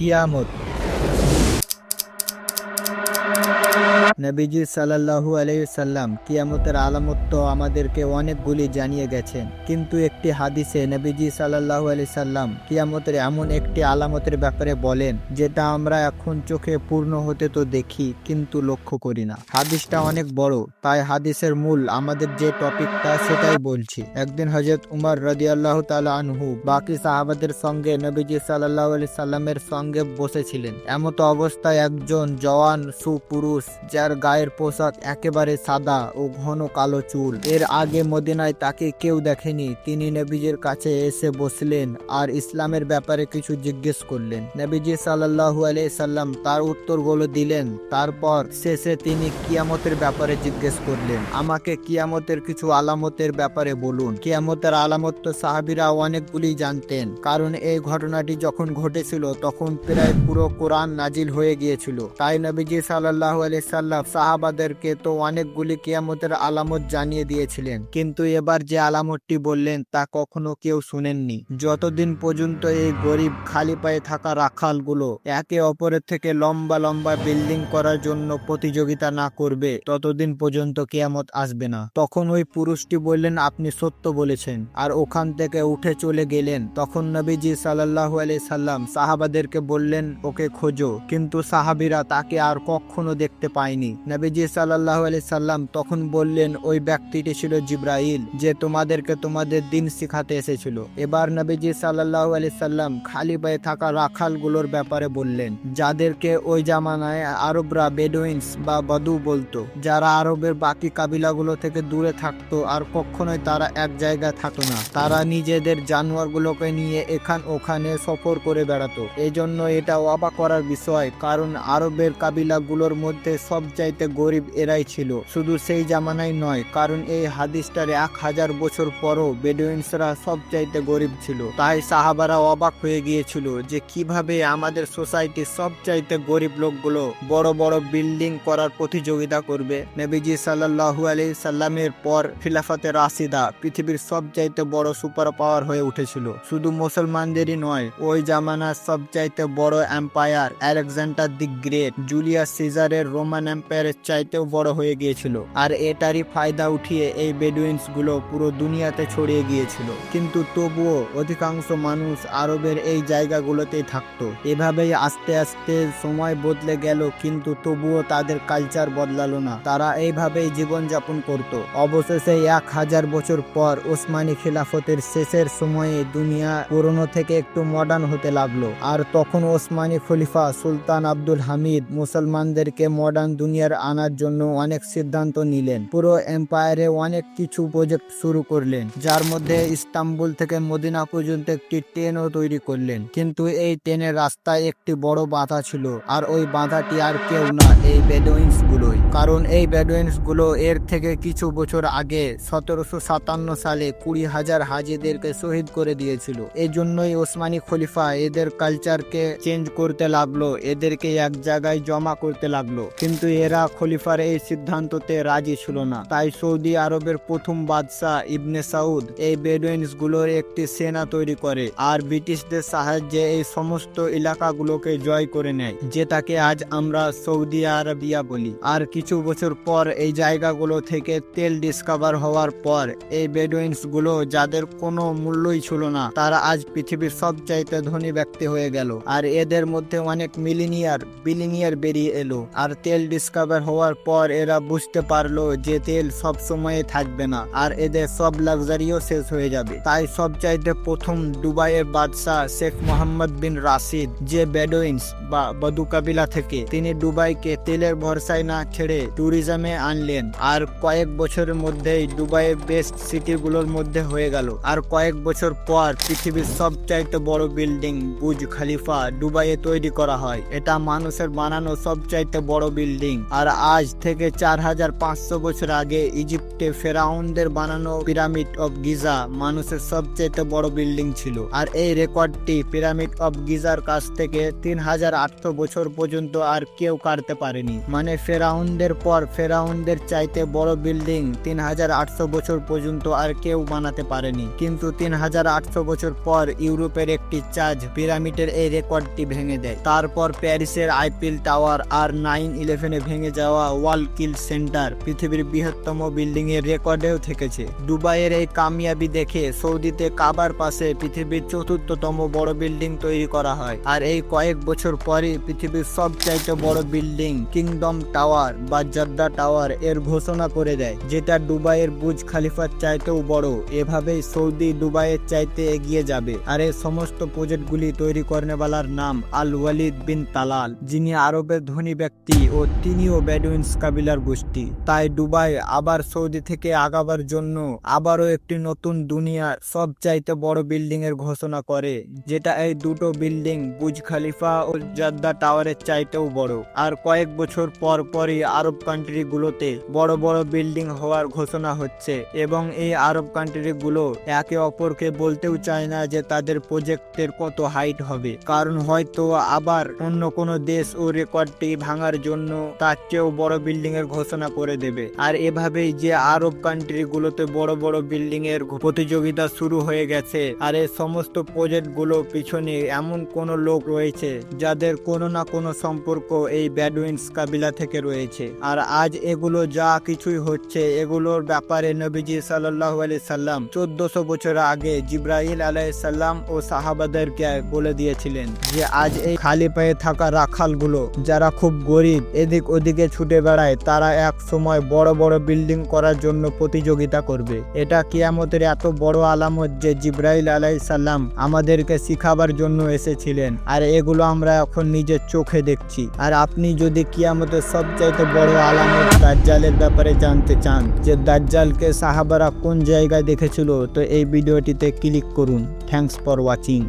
কিয়ামত নবীজি আলাইহি সাল্লাম কিয়ামতের আলামত তো আমাদেরকে অনেকগুলি জানিয়ে গেছেন। কিন্তু একটি হাদিসে নবীজি আলাইহি সাল্লাম কিয়ামতের এমন একটি আলামতের ব্যাপারে বলেন, যেটা আমরা এখন চোখে পূর্ণ হতে তো দেখি, কিন্তু লক্ষ্য করি না। হাদিসটা অনেক বড়, তাই হাদিসের মূল আমাদের যে টপিকটা, সেটাই বলছি। একদিন হজরত উমর রাদিয়াল্লাহু তাআলা আনহু বাকি সাহাবাদের সঙ্গে নবীজি আলাইহি সাল্লামের সঙ্গে বসেছিলেন। এমত অবস্থায় একজন জওয়ান সুপুরুষ, যার গায়ের পোশাক একেবারে সাদা ও ঘন কালো চুল। এর আগে মদিনায় তাকে কেউ দেখেনি। তিনি নবীজির কাছে এসে বসলেন আর ইসলামের ব্যাপারে কিছু জিজ্ঞেস করলেন। নবীজি সাল্লাল্লাহু আলাইহি সাল্লাম তার উত্তরগুলো দিলেন। তারপর শেষে তিনি কিয়ামতের ব্যাপারে জিজ্ঞেস করলেন। আমাকে কিয়ামতের কিছু আলামতের ব্যাপারে বলুন। কিয়ামতের আলামত তো সাহাবিরা অনেকগুলি জানতেন, কারণ এই ঘটনাটি যখন ঘটেছিল তখন প্রায় পুরো কোরআন নাজিল হয়ে গিয়েছিল। তাই নবীজি সাল্লাল্লাহু আলাইহি সাল্লাম সাহাবাদেরকে তো অনেকগুলি কিয়ামতের আলামত জানিয়ে দিয়েছিলেন। কিন্তু এবার যে আলামতটি বললেন, তা কখনো কেউ শুনেননি। যতদিন পর্যন্ত এই গরিব খালি পায়ে থাকা রাখালগুলো একে অপরের থেকে লম্বা লম্বা বিল্ডিং করার জন্য প্রতিযোগিতা না করবে, ততদিন পর্যন্ত কেয়ামত আসবে না। তখন ওই পুরুষটি বললেন, আপনি সত্য বলেছেন। আর ওখান থেকে উঠে চলে গেলেন। তখন নবীজি সাল্লাল্লাহু আলাইহি সাল্লাম সাহাবাদেরকে বললেন, ওকে খোঁজো। কিন্তু সাহাবিরা তাকে আর কখনো দেখতে পায়নি। নবীজি সাল্লাল্লাহু আলাইহি সাল্লাম তখন বললেন, ওই ব্যক্তিটি ছিল জিব্রাইল, যে তোমাদেরকে তোমাদের দিন শিখাতে এসেছিল। এবার নবীজি সাল্লাল্লাহু আলি সাল্লাম খালি পায়ে থাকা রাখালগুলোর ব্যাপারে বললেন, যাদেরকে ওই জামানায় আরবরা বেডুইনস বা বদু বলতো, যারা আরবের বাকি কাবিলাগুলো থেকে দূরে থাকতো আর কখনোই তারা এক জায়গায় থাকতো না, তারা নিজেদের জানোয়ারগুলোকে নিয়ে এখান ওখানে সফর করে বেড়াতো। এই জন্য এটা অবাক করার বিষয়, কারণ আরবের কাবিলাগুলোর মধ্যে সবচাইতে গরিব এরাই ছিল। শুধু সেই জামানায় নয়, কারণ এই হাদিসটার এক হাজার বছর পরও বেডুইনসরা সবচাইতে গরিব ছিল। তাই সাহাবারা অবাক হয়ে গিয়েছিল যে কীভাবে আমাদের সোসাইটির সবচাইতে গরিব লোকগুলো বড় বড় বিল্ডিং করার প্রতিযোগিতা করবে। নবীজি সাল্লাল্লাহু আলাইহি সাল্লামের পর খিলাফতে রাশিদা পৃথিবীর সবচাইতে বড় সুপার পাওয়ার হয়ে উঠেছিল। শুধু মুসলমানদেরই নয়, ওই জামানার সবচাইতে বড় empire Alexander the great, Julius সিজারের Roman এম্পায়ারের চাইতেও বড় হয়ে গিয়েছিল। আর এটারই ফায়দা উঠিয়ে এই বেডুইন্সগুলো পুরো দুনিয়াতে ছড়িয়ে গিয়েছিল। কিন্তু তবুও অধিকাংশ মানুষ আরবের এই জায়গাগুলোতেই থাকতো। এভাবেই আস্তে আস্তে সময় বদলে গেল, কিন্তু তবুও তাদের কালচার বদলালো না। তারা এইভাবেই জীবনযাপন করত। অবশেষে এক হাজার বছর পর ওসমানী খিলাফতের শেষের সময়ে দুনিয়া পুরনো থেকে একটু মডার্ন হতে লাগল। আর তখন ওসমানী খলিফা সুলতান আব্দুল হামিদ মুসলমানদেরকে মডার্ন দুনিয়ার আনার জন্য অনেক সিদ্ধান্ত নিলেন। পুরো এম্পায়ারে অনেক কিছু প্রজেক্ট শুরু করলেন, যার মধ্যে ইস্তাম্বুল থেকে মদিনা পর্যন্ত একটি ট্রেনও তৈরি করলেন। কিন্তু এই ট্রেনের রাস্তায় একটি বড় বাধা ছিল, আর ওই বাধাটি আর কেউ না এই বেডুইন্স গুলোই কারণ এই বেডুইন্সগুলো এর থেকে কিছু বছর আগে সতেরোশো সাতান্ন সালে কুড়ি হাজার হাজিদেরকে শহীদ করে দিয়েছিল। এই জন্যই ওসমানী খলিফা এদের কালচারকে চেঞ্জ করতে লাগল, এদেরকে এক জায়গায় জমা করতে লাগল। কিন্তু এরা খলিফার এই সিদ্ধান্ততে রাজি ছিল না। তাই সৌদি আরবের প্রথম বাদশাহ ইবনে সাউদ এই বেডুইন্সগুলোর একটি সেনা তৈরি করে আর ব্রিটিশদের সাহায্যে এই সমস্ত এলাকাগুলোকে জয় করে নেয় যেটাকে আজ আমরা সৌদি আরবিয়া বলি। আর কিছু বছর পর এই জায়গাগুলো থেকে তেল ডিসকভার হওয়ার পর এই বেডুইন্সগুলো যাদের কোনো মূল্যই ছিল না, তারা আজ পৃথিবীর সবচাইতে ধনী ব্যক্তি হয়ে গেল। আর এদের মধ্যে অনেক মিলিনিয়ার, বিলিনিয়ার বেরিয়ে এলো। আর তেল ডিসকভার হওয়ার পর এরা বুঝতে পারল যে তেল সব সময় থাকবে না, আর এদের সব লাক্সারিও শেষ হয়ে যাবে। তাই সবচাইতে প্রথম দুবাইয়ের বাদশাহ শেখ মোহাম্মদ বিন রাশিদ, যে বেডোইন্স বা বদু কাবিলা থেকে তিনি দুবাইকে তেলের ভরসায় না ছেড়ে ট্যুরিজমে আনলেন, আর কয়েক বছরের মধ্যেই দুবাইয়ের বেস্ট সিটিগুলোর মধ্যে হয়ে গেল। আর কয়েক বছর পর পৃথিবীর সবচাইতে বড় বিল্ডিং বুজ খালিফা দুবাইয়ে তৈরি করা হয়। এটা মানুষের বানানো সবচাইতে বড় বিল্ডিং আর আজ থেকে চার হাজার পাঁচশো বছর আগে ইজিপ্টে ফেরাউনদের বানানো পিরামিড অফ গিজা মানুষের সবচেয়ে বড় বিল্ডিং ছিল। আর এই রেকর্ডটি পিরামিড অফ গিজার কাছ থেকে তিন হাজার আটশো বছর পর্যন্ত আর কেউ কাটতে পারেনি। মানে ফেরাউনদের পর ফেরাউনদের চাইতে বড় বিল্ডিং তিন হাজার আটশো বছর পর্যন্ত আর কেউ বানাতে পারেনি। কিন্তু তিন হাজার আটশো বছর পর ইউরোপের একটি চার্জ পিরামিডের এই রেকর্ডটি ভেঙে দেয়। তারপর প্যারিসের আইপিল টাওয়ার আর নাইন ইলেভেনে ভেঙে যাওয়া ওয়াল কিল সেন্টার পৃথিবীর বৃহত্তম বিল্ডিং এর রেকর্ডেও থেকেছে। দুবাইয়ের এই কামিয়াবি দেখে সৌদিতে কাবার পাশে পৃথিবীর চতুর্থতম বড় বিল্ডিং তৈরি করা হয়। আর এই কয়েক বছর পরে পৃথিবীর সবচাইতে বড় বিল্ডিং কিংডম টাওয়ার বা জর্দা টাওয়ার এর ঘোষণা করে দেয়, যেটা দুবাইয়ের বুজ খালিফার চাইতেও বড়। এভাবেই সৌদি দুবাইয়ের চাইতে এগিয়ে যাবে। আর এই সমস্ত প্রজেক্টগুলি তৈরি করনেওয়ালার নাম আল ওয়ালিদ বিন তালাল, যিনি আরবের ধনী ব্যক্তি ও তিনিও ব্যাডুইন্স কাবিলার গোষ্ঠী। তাই দুবাই আবার সৌদি থেকে আগাবার জন্য আবারও একটি নতুন দুনিয়ার সবচাইতে বড় বিল্ডিং এর ঘোষণা করে, যেটা এই দুটো বিল্ডিং বুজ খালিফা ও জাদ্দা টাওয়ারের চাইতেও বড়। আর কয়েক বছর পর পরই আরব কান্ট্রি গুলোতে বড় বড় বিল্ডিং হওয়ার ঘোষণা হচ্ছে এবং এই আরব কান্ট্রি গুলো একে অপরকে বলতেও চায় না যে তাদের প্রজেক্টের কত হাইট হবে। কারণ হয়তো আবার অন্য কোনো দেশ ও রেকর্ডটি ভাঙার জন্য তার চেয়েও বড় বিল্ডিং এর ঘোষণা করে দেবে। আর এভাবেই যে আরব কান্ট্রি গুলোতে বড় বড় বিল্ডিং এর প্রতিযোগিতা শুরু হয়ে গেছে, আর এই সমস্ত প্রজেক্টগুলো পিছনে এমন কোন লোক রয়েছে যাদের কোনো না কোনো সম্পর্ক এই ব্যাডউইন্স কাবিলা থেকে রয়েছে। আর আজ এগুলো যা কিছুই হচ্ছে, এগুলোর ব্যাপারে নবীজি সাল্লাহ আলি সাল্লাম চোদ্দশো বছর আগে জিব্রাহিল আলাইসাল্লাম ও সাহাবাদেরকে বলে দিয়েছিলেন যে, আজ এই খালি পায়ে থাকা রাখালগুলো, যারা খুব গরিব, এদিক ওদিকে ছুটে বেড়ায়, তারা এক সময় বড় বড় বিল্ডিং করার জন্য প্রতিযোগিতা করবে। এটা কিয়ামতের এত বড় আলামত যে জিব্রাইল আলাইসাল্লাম আমাদেরকে শিখাবার জন্য এসেছিলেন, আর এগুলো আমরা এখন নিজের চোখে দেখছি। আর আপনি যদি কিয়ামতের সবচাইতে বড় আলামত দাজ্জালের ব্যাপারে জানতে চান, যে দাজ্জালকে সাহাবারা কোন জায়গায় দেখেছিল, তো এই ভিডিওটিতে ক্লিক করুন। Thanks for watching.